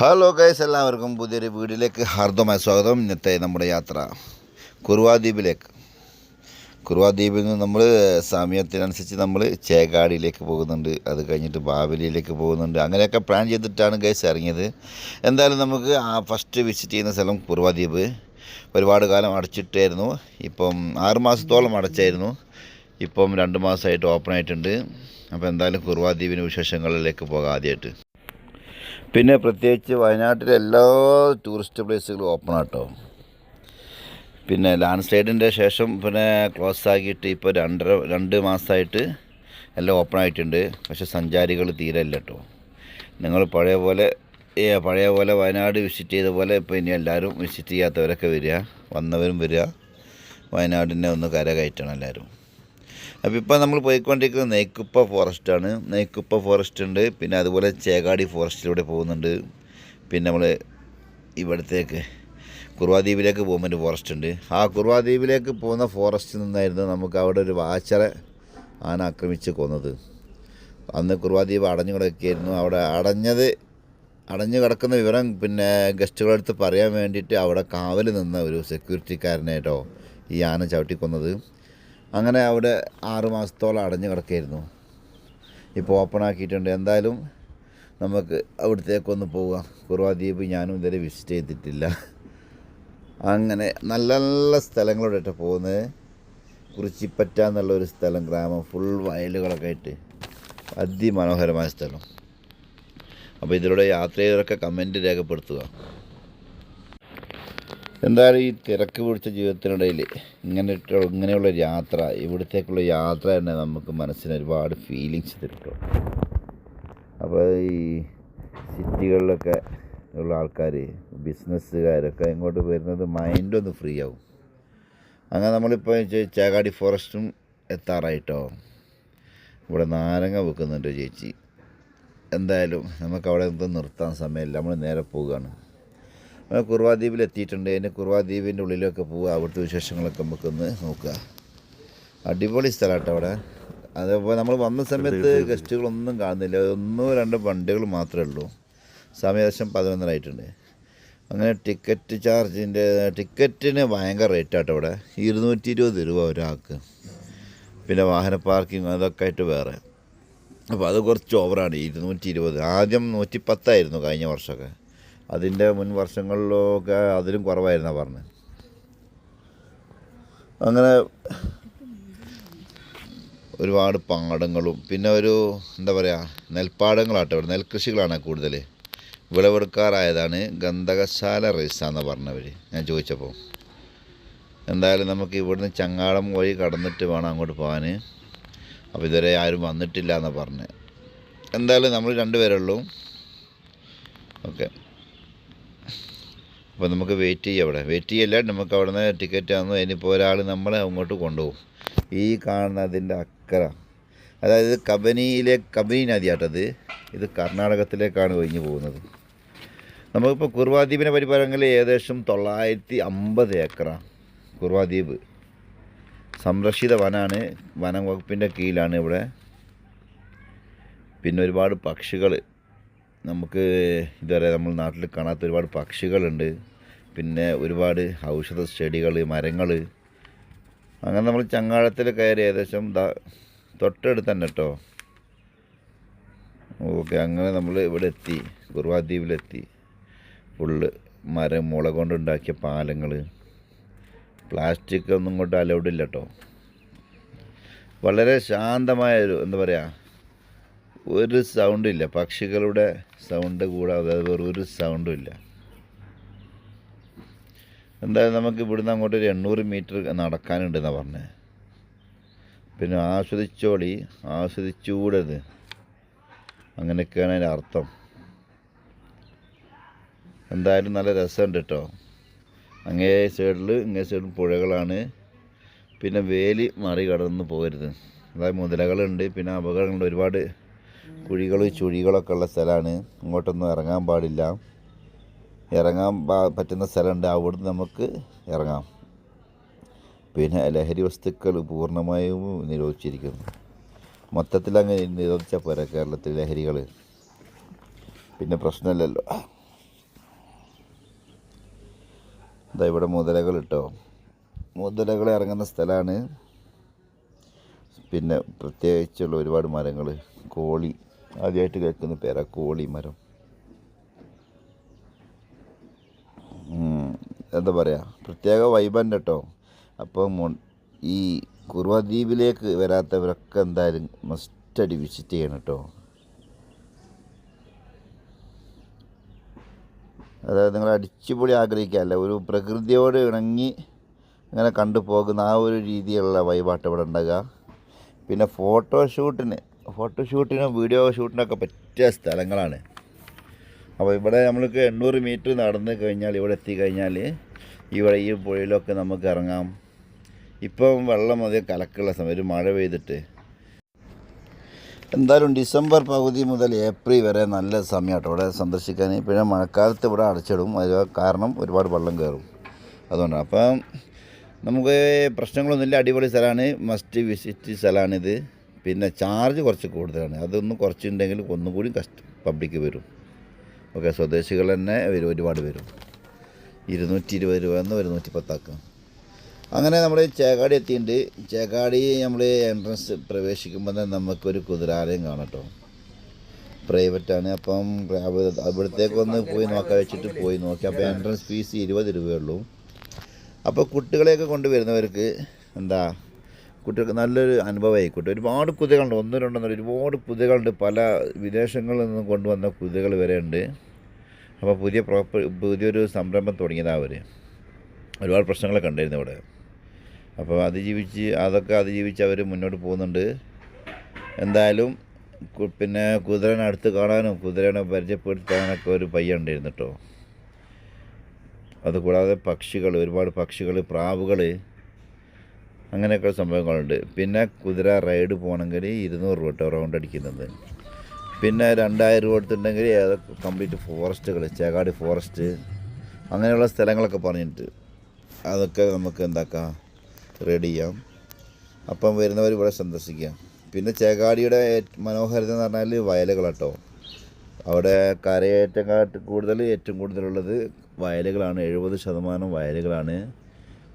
Hello guys എല്ലാവർക്കും പുതിയൊരു വീടിലേക്ക് ഹാർദമായ സ്വാഗതം. ഇന്നത്തെ നമ്മുടെ യാത്ര കുറുവാ ദ്വീപിലേക്ക് കുറുവാ ദ്വീപിൽ നിന്ന് നമ്മൾ സമയത്തിനനുസരിച്ച് നമ്മൾ ചേകാടിയിലേക്ക് പോകുന്നുണ്ട്. അത് കഴിഞ്ഞിട്ട് ബാവലിയിലേക്ക് പോകുന്നുണ്ട്. അങ്ങനെയൊക്കെ പ്ലാൻ ചെയ്തിട്ടാണ് ഗൈസ് ഇറങ്ങിയത്. എന്തായാലും നമുക്ക് ആ ഫസ്റ്റ് വിസിറ്റ് ചെയ്യുന്ന സ്ഥലം കുറുവാദ്വീപ്. ഒരുപാട് കാലം അടച്ചിട്ടായിരുന്നു. ഇപ്പം ആറ് മാസത്തോളം അടച്ചായിരുന്നു. ഇപ്പം രണ്ട് മാസമായിട്ട് ഓപ്പൺ ആയിട്ടുണ്ട്. അപ്പോൾ എന്തായാലും കുറുവാദ്വീപിന് വിശേഷങ്ങളിലേക്ക് പോകാം ആദ്യമായിട്ട്. പിന്നെ പ്രത്യേകിച്ച് വയനാട്ടിലെ എല്ലാ ടൂറിസ്റ്റ് പ്ലേസുകളും ഓപ്പൺ ആട്ടോ പിന്നെ ലാൻഡ് സ്ലൈഡിന്റെ ശേഷം പിന്നെ ക്ലോസ് ആക്കിയിട്ട് ഇപ്പോൾ രണ്ടര രണ്ട് മാസമായിട്ട് എല്ലാം ഓപ്പൺ ആയിട്ടുണ്ട്. പക്ഷെ സഞ്ചാരികൾ തീരെ ഇല്ല കേട്ടോ. നിങ്ങൾ പഴയ പോലെ പഴയ പോലെ വയനാട് വിസിറ്റ് ചെയ്ത പോലെ ഇപ്പോൾ ഇനി എല്ലാവരും വിസിറ്റ് ചെയ്യാത്തവരൊക്കെ വരിക. വന്നവരും വരിക. വയനാടിനെ ഒന്ന് കരകയറ്റണം എല്ലാവരും. അപ്പോൾ ഇപ്പോൾ നമ്മൾ പോയിക്കൊണ്ടിരിക്കുന്നത് നെയ്ക്കുപ്പ ഫോറസ്റ്റാണ് നെയ്ക്കുപ്പ ഫോറസ്റ്റ് ഉണ്ട്. പിന്നെ അതുപോലെ ചേകാടി ഫോറസ്റ്റിലൂടെ പോകുന്നുണ്ട്. പിന്നെ നമ്മൾ ഇവിടത്തേക്ക് കുറുവാദ്വീപിലേക്ക് പോകുമ്പോൾ ഒരു ഫോറസ്റ്റ് ഉണ്ട്. ആ കുറുവാദ്വീപിലേക്ക് പോകുന്ന ഫോറസ്റ്റിൽ നിന്നായിരുന്നു നമുക്ക് അവിടെ ഒരു വാച്ചറെ ആന ആക്രമിച്ച് കൊന്നത്. അന്ന് കുറുവാദ്വീപ് അടഞ്ഞു കിടക്കുകയായിരുന്നു. അവിടെ അടഞ്ഞത് അടഞ്ഞു കിടക്കുന്ന വിവരം പിന്നെ ഗസ്റ്റുകളടുത്ത് പറയാൻ വേണ്ടിയിട്ട് അവിടെ കാവൽ നിന്ന ഒരു സെക്യൂരിറ്റിക്കാരനായിട്ടോ ഈ ആന ചവിട്ടിക്കൊന്നത് അങ്ങനെ അവിടെ ആറ് മാസത്തോളം അടഞ്ഞു കിടക്കുകയായിരുന്നു. ഇപ്പോൾ ഓപ്പൺ ആക്കിയിട്ടുണ്ട്. എന്തായാലും നമുക്ക് അവിടത്തേക്കൊന്ന് പോവുക കുറുവാദ്വീപ് ഞാനും ഇതുവരെ വിസിറ്റ് ചെയ്തിട്ടില്ല. അങ്ങനെ നല്ല നല്ല സ്ഥലങ്ങളോടായിട്ട് പോകുന്നത്. കുറിച്ചിപ്പറ്റ എന്നുള്ള ഒരു സ്ഥലം ഗ്രാമം ഫുൾ വയലുകളൊക്കെ ആയിട്ട്. അതിമനോഹരമായ സ്ഥലം. അപ്പോൾ ഇതിലൂടെ യാത്ര ചെയ്തവരൊക്കെ കമന്റ് രേഖപ്പെടുത്തുക. എന്തായാലും ഈ തിരക്ക് പിടിച്ച ജീവിതത്തിനിടയിൽ ഇങ്ങനെ ഇങ്ങനെയുള്ള യാത്ര ഇവിടത്തേക്കുള്ള യാത്ര തന്നെ നമുക്ക് മനസ്സിന് ഒരുപാട് ഫീലിങ്സ് തരും അപ്പോൾ ഈ സിറ്റികളിലൊക്കെ ഉള്ള ആൾക്കാർ ബിസിനസ്സുകാരൊക്കെ ഇങ്ങോട്ട് വരുന്നത് മൈൻഡൊന്ന് ഫ്രീ ആവും. അങ്ങനെ നമ്മളിപ്പോൾ ചേകാടി ഫോറസ്റ്റും എത്താറായിട്ടോ? ഇവിടെ നാരങ്ങ വെക്കുന്നുണ്ട് ചേച്ചി. എന്തായാലും നമുക്ക് അവിടെ എന്തോ നിർത്താൻ സമയമില്ല. നമ്മൾ നേരെ പോവുകയാണ്. നമ്മൾ കുറുവാദ്വീപിൽ എത്തിയിട്ടുണ്ട്. അതിന്റെ കുറുവാദ്വീപിന്റെ ഉള്ളിലൊക്കെ പോവുക. അവിടുത്തെ വിശേഷങ്ങളൊക്കെ നമുക്കൊന്ന് നോക്കുക. അടിപൊളി സ്ഥലമാട്ടോ അവിടെ. അതേപോലെ നമ്മൾ വന്ന സമയത്ത് ഗസ്റ്റുകളൊന്നും കാണുന്നില്ല. ഒന്നോ രണ്ടോ വണ്ടികൾ മാത്രമേ ഉള്ളൂ. സമയം ഏകദേശം പതിനൊന്നരായിട്ടുണ്ട് അങ്ങനെ ടിക്കറ്റ് ചാർജിന്റെ ടിക്കറ്റിന് ഭയങ്കര റേറ്റാട്ടോ അവിടെ ഇരുന്നൂറ്റി ഇരുപത് രൂപ ഒരാൾക്ക്. പിന്നെ വാഹന പാർക്കിംഗ് അതൊക്കെ ആയിട്ട് വേറെ. അപ്പോൾ അത് കുറച്ച് ഓവറാണ് ഇരുന്നൂറ്റി ഇരുപത് ആദ്യം നൂറ്റി പത്തായിരുന്നു കഴിഞ്ഞ വർഷമൊക്കെ. അതിന്റെ മുൻ വർഷങ്ങളിലൊക്കെ അതിലും കുറവായിരുന്നാണ് പറഞ്ഞത് അങ്ങനെ ഒരുപാട് പാടങ്ങളും പിന്നെ ഒരു എന്താ പറയുക നെൽപ്പാടങ്ങളാട്ടോ ഇവിടെ നെൽകൃഷികളാണ് കൂടുതൽ വിളവെടുക്കാറായതാണ് ഗന്ധകശാല റൈസ എന്ന് പറഞ്ഞവർ ഞാൻ ചോദിച്ചപ്പോൾ എന്തായാലും നമുക്ക് ഇവിടുന്ന് ചങ്ങാടം വഴി കടന്നിട്ട് വേണം അങ്ങോട്ട് പോകാൻ അപ്പോൾ ഇതുവരെ ആരും വന്നിട്ടില്ല എന്നാണ് പറഞ്ഞത് എന്തായാലും നമ്മൾ രണ്ടുപേരുള്ളൂ ഓക്കെ. അപ്പോൾ നമുക്ക് വെയിറ്റ് ചെയ്യാം അവിടെ. വെയിറ്റ് ചെയ്യല്ല നമുക്ക് അവിടെ നിന്ന് ടിക്കറ്റ് തന്നു. ഇനിയിപ്പോൾ ഒരാൾ നമ്മളെ അങ്ങോട്ട് കൊണ്ടുപോകും. ഈ കാണുന്ന അതിന്റെ അക്കര. അതായത് കബനിയിലെ കബനി നദിയാട്ടത്. ഇത് കർണാടകത്തിലേക്കാണ് ഒഴിഞ്ഞു പോകുന്നത്. നമുക്കിപ്പോൾ കുർവാദ്വീപിനെ പരിപാലനങ്ങളിൽ ഏകദേശം തൊള്ളായിരത്തി അമ്പത് ഏക്കറാണ് കുർവാദ്വീപ്. സംരക്ഷിത വനമാണ് വനം വകുപ്പിന്റെ കീഴിലാണ് ഇവിടെ. പിന്നെ ഒരുപാട് പക്ഷികൾ. നമുക്ക് ഇതുവരെ നമ്മൾ നാട്ടിൽ കാണാത്ത ഒരുപാട് പക്ഷികളുണ്ട്. പിന്നെ ഒരുപാട് ഔഷധ ചെടികൾ മരങ്ങൾ. അങ്ങനെ നമ്മൾ ചങ്ങാഴത്തിൽ കയറി ഏകദേശം തൊട്ടടുത്ത് തന്നെ കേട്ടോ. ഓക്കെ അങ്ങനെ നമ്മൾ ഇവിടെ എത്തി കുറുവാദ്വീപിലെത്തി ഫുള്ള് മരം മുള കൊണ്ടുണ്ടാക്കിയ പാലങ്ങൾ പ്ലാസ്റ്റിക് ഒന്നും കൊണ്ട് അലൗഡ് ഇല്ല കേട്ടോ വളരെ ശാന്തമായ ഒരു എന്താ പറയുക ഒരു സൗണ്ടും ഇല്ല. പക്ഷികളുടെ സൗണ്ട് കൂടാതെ വേറെ ഒരു സൗണ്ടും ഇല്ല. എന്തായാലും നമുക്ക് ഇവിടുന്ന് അങ്ങോട്ട് ഒരു എണ്ണൂറ് മീറ്റർ നടക്കാനുണ്ടെന്നാണ് പറഞ്ഞത് പിന്നെ ആസ്വദിച്ചോളി ആസ്വദിച്ചുകൂടരുത് അങ്ങനെയൊക്കെയാണ് അതിന്റെ അർത്ഥം. എന്തായാലും നല്ല രസമുണ്ട് കേട്ടോ അങ്ങേ സൈഡിൽ ഇങ്ങേ സൈഡിൽ പുഴകളാണ്. പിന്നെ വേലി മാറി മറികടന്ന് പോകരുത്. അതായത് മുതലകളുണ്ട് പിന്നെ അപകടങ്ങളുണ്ട്. ഒരുപാട് കുഴികൾ ചുഴികളൊക്കെ ഉള്ള സ്ഥലമാണ്. ഇങ്ങോട്ടൊന്നും ഇറങ്ങാൻ പാടില്ല. ഇറങ്ങാൻ പറ്റുന്ന സ്ഥലമുണ്ട്. അവിടെ നമുക്ക് ഇറങ്ങാം. പിന്നെ ലഹരി വസ്തുക്കൾ പൂർണമായും നിരോധിച്ചിരിക്കുന്നു. മൊത്തത്തിൽ അങ്ങ് നിരോധിച്ചാൽ പോരാ കേരളത്തിൽ ലഹരികൾ പിന്നെ പ്രശ്നമില്ലല്ലോ. ഇതാ ഇവിടെ മുതലകൾ ഇട്ടോ. മുതലകൾ ഇറങ്ങുന്ന സ്ഥലമാണ് പിന്നെ പ്രത്യേകിച്ചുള്ള ഒരുപാട് മരങ്ങൾ കോളി. ആദ്യമായിട്ട് കേൾക്കുന്ന പേരാ കോളി മരം. എന്താ പറയുക പ്രത്യേക വൈബന്റെ കേട്ടോ അപ്പം ഈ കുറുവ ദ്വീപിലേക്ക് വരാത്തവരൊക്കെ എന്തായാലും മസ്റ്റടി വിസിറ്റ് ചെയ്യണം കേട്ടോ അതായത് നിങ്ങൾ അടിച്ചുപൊളി ആഗ്രഹിക്കാമല്ല ഒരു പ്രകൃതിയോട് ഇണങ്ങി ഇങ്ങനെ കണ്ടു പോകുന്ന ആ ഒരു രീതിയിലുള്ള വൈബാട്ട് ഇവിടെ ഉണ്ടാകുക പിന്നെ ഫോട്ടോഷൂട്ടിന് ഫോട്ടോഷൂട്ടിനും വീഡിയോ ഷൂട്ടിനൊക്കെ പറ്റിയ സ്ഥലങ്ങളാണ്. അപ്പോൾ ഇവിടെ നമ്മൾക്ക് എണ്ണൂറ് മീറ്റർ നടന്ന് കഴിഞ്ഞാൽ ഇവിടെ എത്തിക്കഴിഞ്ഞാൽ ഇവിടെ ഈ പുഴയിലൊക്കെ നമുക്ക് ഇറങ്ങാം. ഇപ്പം വെള്ളം അധികം കലക്കുള്ള സമയം ഒരു മഴ പെയ്തിട്ട് എന്തായാലും ഡിസംബർ പകുതി മുതൽ ഏപ്രിൽ വരെ നല്ല സമയമാണ് ഇവിടെ സന്ദർശിക്കാൻ പിന്നെ മഴക്കാലത്ത് ഇവിടെ അടച്ചിടും. അത് കാരണം ഒരുപാട് വെള്ളം കയറും. അതുകൊണ്ടാണ്. അപ്പം നമുക്ക് പ്രശ്നങ്ങളൊന്നുമില്ല. അടിപൊളി സ്ഥലമാണ്. മസ്റ്റ് വിസിറ്റ് സ്ഥലമാണിത്. പിന്നെ ചാർജ് കുറച്ച് കൂടുതലാണ്. അതൊന്ന് കുറച്ചുണ്ടെങ്കിൽ ഒന്നും കൂടി കഷ്ട. പബ്ലിക്ക് വരും. ഓക്കെ സ്വദേശികൾ തന്നെ വരും. ഒരുപാട് വരും. ഇരുന്നൂറ്റി ഇരുപത് രൂപ എന്ന് ഒരുന്നൂറ്റി പത്താക്കാം. അങ്ങനെ നമ്മൾ ചേക്കാടി എത്തിയിട്ടുണ്ട് ചേക്കാടി നമ്മൾ എൻട്രൻസ് പ്രവേശിക്കുമ്പോൾ തന്നെ നമുക്കൊരു കുതിരാലയം കാണാം കേട്ടോ. പ്രൈവറ്റാണ് അപ്പം അവ- അവിടത്തേക്കൊന്ന് പോയി നോക്കാൻ വെച്ചിട്ട് പോയി നോക്കി. അപ്പോൾ എൻട്രൻസ് ഫീസ് ഇരുപത് രൂപയുള്ളൂ അപ്പോൾ കുട്ടികളെയൊക്കെ കൊണ്ടുവരുന്നവർക്ക് എന്താ കുട്ടികൾക്ക് നല്ലൊരു അനുഭവമായി. കുട്ടി ഒരുപാട് കുതികളുണ്ട് ഒന്ന് രണ്ടൊന്നും ഒരുപാട് കുതികളുണ്ട് പല വിദേശങ്ങളിൽ നിന്നും കൊണ്ടുവന്ന കുതികൾ വരെ ഉണ്ട്. അപ്പോൾ പുതിയ പ്രോപ്പർ പുതിയൊരു സംരംഭം തുടങ്ങിയതാണ് അവർ ഒരുപാട് പ്രശ്നങ്ങളൊക്കെ ഉണ്ടായിരുന്നു ഇവിടെ. അപ്പോൾ അതിജീവിച്ച് അതൊക്കെ അതിജീവിച്ച് അവർ മുന്നോട്ട് പോകുന്നുണ്ട്. എന്തായാലും പിന്നെ കുതിരനെ അടുത്ത് കാണാനും കുതിരനെ പരിചയപ്പെടുത്താനൊക്കെ ഒരു പയ്യ ഉണ്ടായിരുന്നു കേട്ടോ. അതുകൂടാതെ പക്ഷികൾ ഒരുപാട് പക്ഷികൾ പ്രാവുകൾ അങ്ങനെയൊക്കെ സംഭവങ്ങളുണ്ട് പിന്നെ കുതിര റൈഡ് പോകണമെങ്കിൽ ഇരുന്നൂറ് രൂപ കേട്ടോ റൗണ്ട് അടിക്കുന്നത്. പിന്നെ രണ്ടായിരം രൂപ എടുത്തിട്ടുണ്ടെങ്കിൽ ഏതൊക്കെ കംപ്ലീറ്റ് ഫോറസ്റ്റുകൾ ചേകാടി ഫോറസ്റ്റ് അങ്ങനെയുള്ള സ്ഥലങ്ങളൊക്കെ പറഞ്ഞിട്ട് അതൊക്കെ നമുക്ക് എന്താക്കാം? റെഡി ചെയ്യാം അപ്പം വരുന്നവർ ഇവിടെ സന്ദർശിക്കാം. പിന്നെ ചേകാടിയുടെ മനോഹാരിത എന്ന് പറഞ്ഞാൽ വയലുകളാട്ടോ. അവിടെ കരയേറ്റക്കാട്ട് കൂടുതൽ ഏറ്റവും കൂടുതലുള്ളത് വയലുകളാണ്. എഴുപത് ശതമാനം വയലുകളാണ്.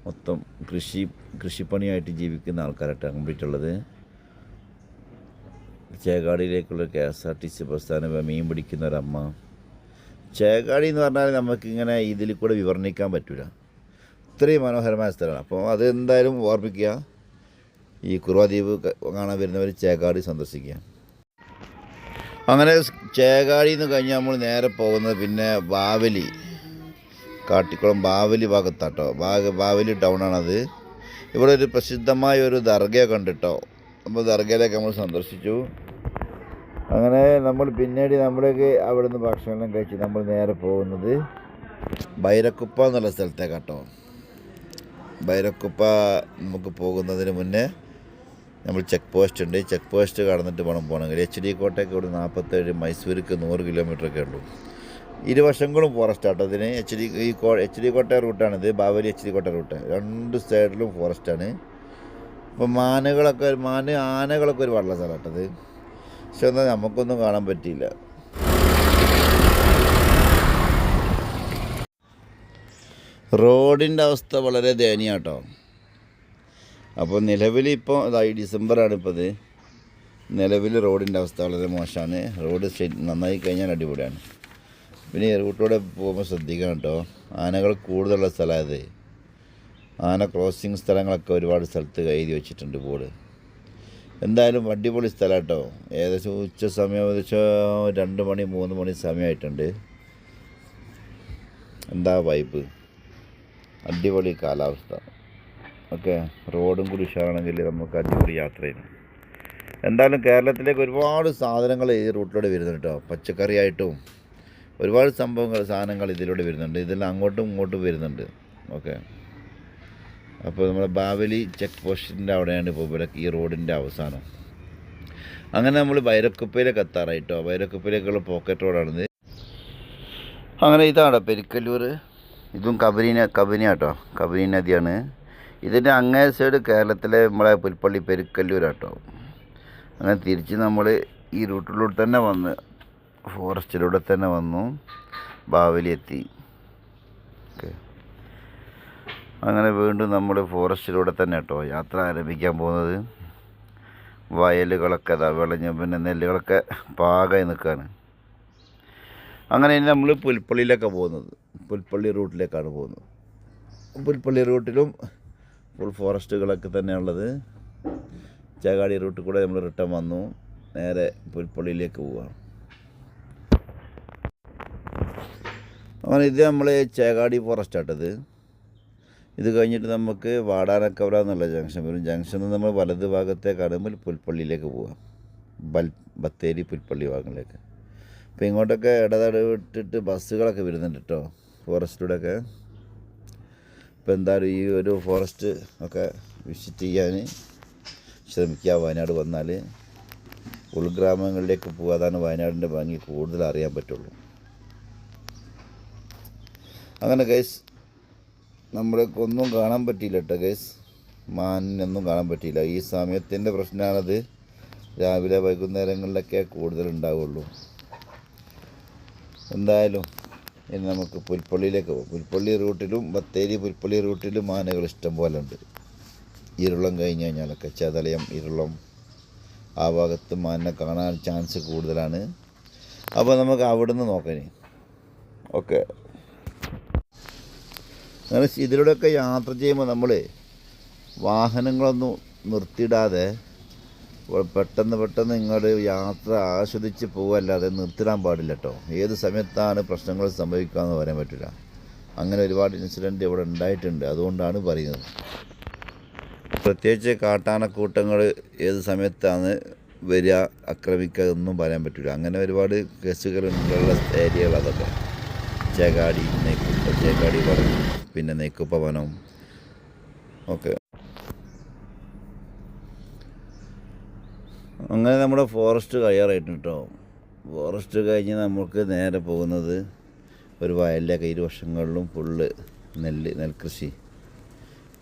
മൊത്തം കൃഷി കൃഷിപ്പണിയായിട്ട് ജീവിക്കുന്ന ആൾക്കാരായിട്ട് ഉള്ളത് ചേകാടിയിലേക്കുള്ള K S R T C പ്രസ്ഥാനം മീൻ പിടിക്കുന്ന ഒരമ്മ ചേകാടി എന്ന് പറഞ്ഞാൽ നമുക്കിങ്ങനെ ഇതിൽ കൂടെ വിവർണിക്കാൻ പറ്റില്ല ഇത്രയും മനോഹരമായ സ്ഥലമാണ്. അപ്പോൾ അത് എന്തായാലും ഓർമ്മിക്കുക. ഈ കുറുവാദ്വീപ് കാണാൻ വരുന്നവർ ചേകാടി സന്ദർശിക്കുക. അങ്ങനെ ചേകാടി എന്ന് കഴിഞ്ഞാൽ നമ്മൾ നേരെ പോകുന്നത് പിന്നെ ബാവലി കാട്ടിക്കുളം ബാവലി ഭാഗത്താട്ടോ. ബാഗ ബാവലി ടൗണാണത്. ഇവിടെ ഒരു പ്രസിദ്ധമായ ഒരു ദർഗ കണ്ടിട്ടോ. അപ്പോൾ ദർഗയിലേക്ക് നമ്മൾ സന്ദർശിച്ചു. അങ്ങനെ നമ്മൾ പിന്നീട് നമ്മളേക്ക് അവിടെ നിന്ന് ഭക്ഷണം കഴിച്ച് നമ്മൾ നേരെ പോകുന്നത് ബൈരക്കുപ്പ എന്നുള്ള സ്ഥലത്തേക്കാട്ടോ. ബൈരക്കുപ്പ നമുക്ക് പോകുന്നതിന് മുന്നേ നമ്മൾ ചെക്ക് പോസ്റ്റ് ഉണ്ട്. ചെക്ക് പോസ്റ്റ് കടന്നിട്ട് വേണം പോകണമെങ്കിൽ. എച്ച് ഡി കോട്ടയ്ക്ക് ഇവിടെ നാൽപ്പത്തേഴ് മൈസൂർക്ക് നൂറ് കിലോമീറ്ററൊക്കെ ഉള്ളൂ. ഇരുവശങ്ങളും ഫോറസ്റ്റ് ആട്ടോ ഇതിന് എച്ച് ഡി ഈ കോ എച്ച് ഡി കോട്ട റൂട്ടാണിത് Bavali H D Kotta route രണ്ട് സൈഡിലും ഫോറസ്റ്റാണ് അപ്പോൾ മാനുകളൊക്കെ മാന് ആനകളൊക്കെ ഒരു വെള്ള സ്ഥലമാട്ടത് പക്ഷെ എന്നാൽ നമുക്കൊന്നും കാണാൻ പറ്റിയില്ല. റോഡിന്റെ അവസ്ഥ വളരെ ദയനീയ ദയനീയാട്ടോ അപ്പോൾ നിലവിൽ ഇപ്പോൾ ഇതായി ഡിസംബറാണ് ഇപ്പോൾ ഇത്. നിലവിൽ റോഡിന്റെ അവസ്ഥ വളരെ മോശമാണ്. റോഡ് നന്നായി കഴിഞ്ഞാൽ അടിപൊളിയാണ്. പിന്നെ റൂട്ടിലൂടെ പോകുമ്പോൾ ശ്രദ്ധിക്കണം കേട്ടോ. ആനകൾ കൂടുതലുള്ള സ്ഥലമായത് ആന ക്രോസിങ് സ്ഥലങ്ങളൊക്കെ ഒരുപാട് സ്ഥലത്ത് എഴുതി വെച്ചിട്ടുണ്ട് ബോർഡ്. എന്തായാലും അടിപൊളി സ്ഥലം കേട്ടോ. ഏകദേശം ഉച്ച സമയം ഏകദേശം രണ്ട് മണി മൂന്ന് മണി സമയമായിട്ടുണ്ട്. എന്താ വൈബ് അടിപൊളി കാലാവസ്ഥ. ഓക്കെ റോഡും കൂടി ഉഷാറാണെങ്കിൽ നമുക്ക് അടിപൊളി യാത്ര ചെയ്യാം. എന്തായാലും കേരളത്തിലേക്ക് ഒരുപാട് സാധനങ്ങൾ ഈ റൂട്ടിലൂടെ വരുന്നുണ്ട് കേട്ടോ. പച്ചക്കറിയായിട്ടും ഒരുപാട് സംഭവങ്ങൾ സാധനങ്ങൾ ഇതിലൂടെ വരുന്നുണ്ട്. ഇതെല്ലാം അങ്ങോട്ടും ഇങ്ങോട്ടും വരുന്നുണ്ട്. ഓക്കെ. അപ്പോൾ നമ്മുടെ ബാവലി ചെക്ക് പോസ്റ്റിന്റെ അവിടെയാണ് ഇപ്പോൾ ഇവിടെ ഈ റോഡിന്റെ അവസാനം. അങ്ങനെ നമ്മൾ ബൈരക്കുപ്പയിലേക്ക് എത്താറായിട്ടോ ബൈരക്കുപ്പയിലേക്കുള്ള പോക്കറ്റ് റോഡാണിത്. അങ്ങനെ ഇതാണ് പെരിക്കല്ലൂർ. ഇതും കബരീന കബനി കേട്ടോ. കബനി നദിയാണ്. ഇതിന്റെ അങ്ങേ സൈഡ് കേരളത്തിലെ നമ്മളെ പുൽപ്പള്ളി പെരിക്കല്ലൂരാട്ടോ. അങ്ങനെ തിരിച്ച് നമ്മൾ ഈ റൂട്ടിലൂടെ തന്നെ വന്ന് ഫോറസ്റ്റിലൂടെ തന്നെ വന്നു ബാവലി എത്തി ഓക്കെ. അങ്ങനെ വീണ്ടും നമ്മൾ ഫോറസ്റ്റിലൂടെ തന്നെ കേട്ടോ യാത്ര ആരംഭിക്കാൻ പോകുന്നത്. വയലുകളൊക്കെ അതാ വിളഞ്ഞ പിന്നെ നെല്ലുകളൊക്കെ പാകമായി നിൽക്കുകയാണ് അങ്ങനെ നമ്മൾ പുൽപ്പള്ളിയിലൊക്കെ പോകുന്നത്. പുൽപ്പള്ളി റൂട്ടിലേക്കാണ് പോകുന്നത്. പുൽപ്പള്ളി റൂട്ടിലും ഫുൾ ഫോറസ്റ്റുകളൊക്കെ തന്നെയുള്ളത് ചേകാടി റൂട്ടിൽ കൂടെ നമ്മൾ റിട്ടേൺ വന്നു. നേരെ പുൽപ്പള്ളിയിലേക്ക് പോവുകയാണ്. അങ്ങനെ ഇത് നമ്മൾ ചേകാടി ഫോറസ്റ്റ് ആട്ടത് ഇത്. കഴിഞ്ഞിട്ട് നമുക്ക് വാടാനക്കവല എന്നുള്ള ജംഗ്ഷൻ വരും. ജംഗ്ഷനിൽ നമ്മൾ വലത് ഭാഗത്തേക്കാണ് പുൽപ്പള്ളിയിലേക്ക് പോവാം ബൽ ബത്തേരി പുൽപ്പള്ളി ഭാഗങ്ങളിലേക്ക്. അപ്പോൾ ഇങ്ങോട്ടൊക്കെ ഇടതടവിട്ടിട്ട് ബസ്സുകളൊക്കെ വരുന്നുണ്ട് കേട്ടോ ഫോറസ്റ്റിലൂടെയൊക്കെ. ഇപ്പം എന്തായാലും ഈ ഒരു ഫോറസ്റ്റ് ഒക്കെ വിസിറ്റ് ചെയ്യാൻ ശ്രമിക്കുക വയനാട് വന്നാൽ ഉൾഗ്രാമങ്ങളിലേക്ക് പോകുക അതാണ് വയനാടിന്റെ ഭംഗി കൂടുതൽ അറിയാൻ പറ്റുള്ളൂ. അങ്ങനെ ഗൈസ് നമ്മളെക്കൊന്നും കാണാൻ പറ്റിയില്ല കേട്ടോ ഗൈസ് മാനിനൊന്നും കാണാൻ പറ്റിയില്ല. ഈ സമയത്തിന്റെ പ്രശ്നമാണത് രാവിലെ വൈകുന്നേരങ്ങളിലൊക്കെ കൂടുതൽ ഉണ്ടാവുള്ളൂ എന്തായാലും ഇനി നമുക്ക് പുൽപ്പള്ളിയിലേക്ക് പോകും. പുൽപ്പള്ളി റൂട്ടിലും ബത്തേരി പുൽപ്പള്ളി റൂട്ടിലും ആനകൾ ഇഷ്ടം പോലെ ഉണ്ട്. ഇരുളം കഴിഞ്ഞ് കഴിഞ്ഞാലൊക്കെ ചതലയം ഇരുളം ആ ഭാഗത്ത് മാനിനെ കാണാൻ ചാൻസ് കൂടുതലാണ്. അപ്പോൾ നമുക്ക് അവിടുന്ന് നോക്കാം ഓക്കെ. അങ്ങനെ ഇതിലൂടെയൊക്കെ യാത്ര ചെയ്യുമ്പോൾ നമ്മൾ വാഹനങ്ങളൊന്നും നിർത്തിയിടാതെ പെട്ടെന്ന് പെട്ടെന്ന് നിങ്ങൾ യാത്ര ആസ്വദിച്ച് പോവല്ലാതെ നിർത്തിടാൻ പാടില്ല കേട്ടോ ഏത് സമയത്താണ് പ്രശ്നങ്ങൾ സംഭവിക്കുക എന്ന് പറയാൻ പറ്റില്ല. അങ്ങനെ ഒരുപാട് ഇൻസിഡന്റ് ഇവിടെ ഉണ്ടായിട്ടുണ്ട്. അതുകൊണ്ടാണ് പറയുന്നത്. പ്രത്യേകിച്ച് കാട്ടാനക്കൂട്ടങ്ങൾ ഏത് സമയത്താണ് വരിക ആക്രമിക്കുക എന്നും പറയാൻ പറ്റില്ല. അങ്ങനെ ഒരുപാട് കേസുകളുള്ള ഏരിയകൾ അതൊക്കെ. ചേകാടി നെയ്ക്കുപ്പ ചേകാടി പറഞ്ഞു പിന്നെ നെയ്ക്കുപ്പ വനം ഓക്കെ അങ്ങനെ നമ്മുടെ ഫോറസ്റ്റ് കഴിയാറായിട്ടുണ്ട് കേട്ടോ ഫോറസ്റ്റ് കഴിഞ്ഞ് നമുക്ക് നേരെ പോകുന്നത് ഒരു വയലിലൊക്കെ ഇരു വർഷങ്ങളിലും ഫുള്ള് നെല്ല് നെൽകൃഷി.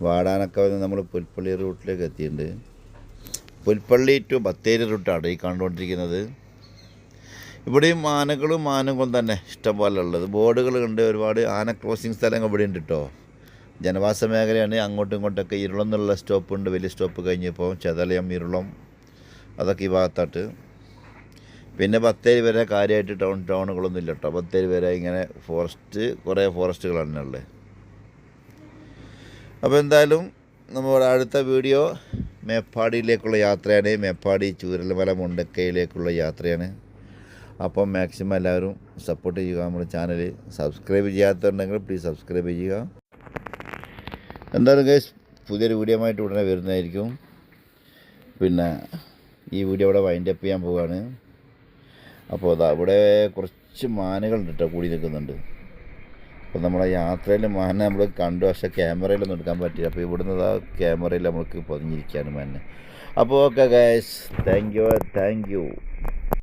വാടാനൊക്കെ വന്ന് നമ്മൾ പുൽപ്പള്ളി റൂട്ടിലേക്ക് എത്തിയിട്ടുണ്ട്. പുൽപ്പള്ളി ടു ബത്തേരി റൂട്ടാണ് ഈ കണ്ടുകൊണ്ടിരിക്കുന്നത്. ഇവിടെയും ആനകളും ആനകളും തന്നെ ഇഷ്ടംപോലെ ഉള്ളത്. ബോർഡുകൾ ബോർഡുകളുണ്ട് ഒരുപാട് ആന ക്രോസിങ് സ്ഥലങ്ങൾ ഇവിടെ ഉണ്ട് കേട്ടോ ജനവാസ മേഖലയാണ്. അങ്ങോട്ടും ഇങ്ങോട്ടൊക്കെ ഇരുളം എന്നുള്ള സ്റ്റോപ്പുണ്ട് വലിയ സ്റ്റോപ്പ് കഴിഞ്ഞപ്പോൾ ചെതലയം ഇരുളം അതൊക്കെ ഈ ഭാഗത്തായിട്ട്. പിന്നെ ബത്തേരി വരെ കാര്യമായിട്ട് ടൗൺ ടൗണുകളൊന്നും ഇല്ല കേട്ടോ ബത്തേരി വരെ ഇങ്ങനെ ഫോറസ്റ്റ് കുറേ ഫോറസ്റ്റുകളാണ് ഉള്ളത്. അപ്പോൾ എന്തായാലും നമ്മുടെ അടുത്ത വീഡിയോ മേപ്പാടിയിലേക്കുള്ള യാത്രയാണ്. മേപ്പാടി ചൂരൽമല മുണ്ടക്കയിലേക്കുള്ള യാത്രയാണ്. അപ്പം മാക്സിമം എല്ലാവരും സപ്പോർട്ട് ചെയ്യുക നമ്മുടെ ചാനൽ സബ്സ്ക്രൈബ് ചെയ്യാത്തതുണ്ടെങ്കിൽ പ്ലീസ് സബ്സ്ക്രൈബ് ചെയ്യുക. എന്തായാലും ഗൈസ് പുതിയൊരു വീഡിയോ ആയിട്ട് ഉടനെ വരുന്നതായിരിക്കും. പിന്നെ ഈ വീഡിയോ ഇവിടെ വൈൻഡപ്പ് ചെയ്യാൻ പോവുകയാണ്. അപ്പോൾ അതാ ഇവിടെ കുറച്ച് മാനുകളുണ്ട് കേട്ടോ കൂടി നിൽക്കുന്നുണ്ട്. അപ്പോൾ നമ്മുടെ യാത്രയിൽ മാന നമ്മൾ കണ്ടു പക്ഷേ ക്യാമറയിലൊന്നും എടുക്കാൻ പറ്റില്ല അപ്പോൾ ഇവിടുന്ന് ആ ക്യാമറയിൽ നമ്മൾക്ക് പതിഞ്ഞിരിക്കുകയാണ് മാനെ. അപ്പോൾ okay guys thank you thank you